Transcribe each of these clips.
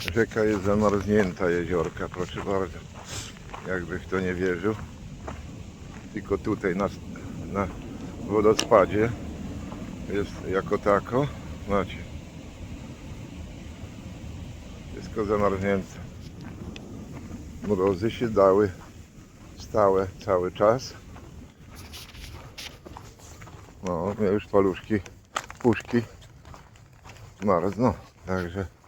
Rzeka jest zamarznięta, jeziorka, proszę bardzo. Jakby w to nie wierzył. Tylko tutaj na, na wodospadzie jest jako tako. Macie. Wszystko zamarznięte. Mrozy się dały stałe cały czas. No, już paluszki, puszki marzną, także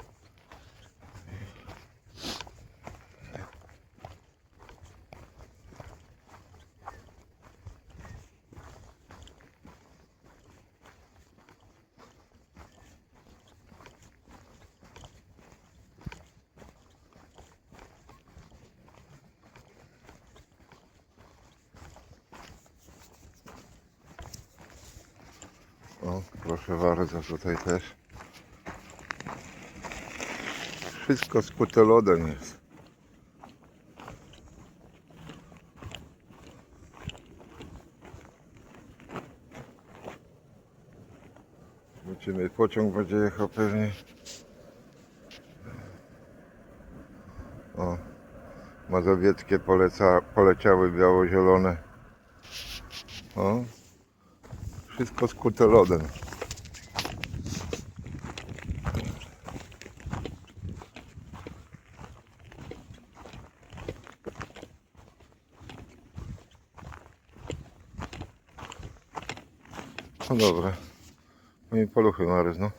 O, proszę bardzo, tutaj też. Wszystko skute lodem jest. Zobaczymy, pociąg będzie jechał pewnie. O, mazowieckie poleca, poleciały biało-zielone. O, wszystko skute lodem. No dobra. No i paluchy maryzną.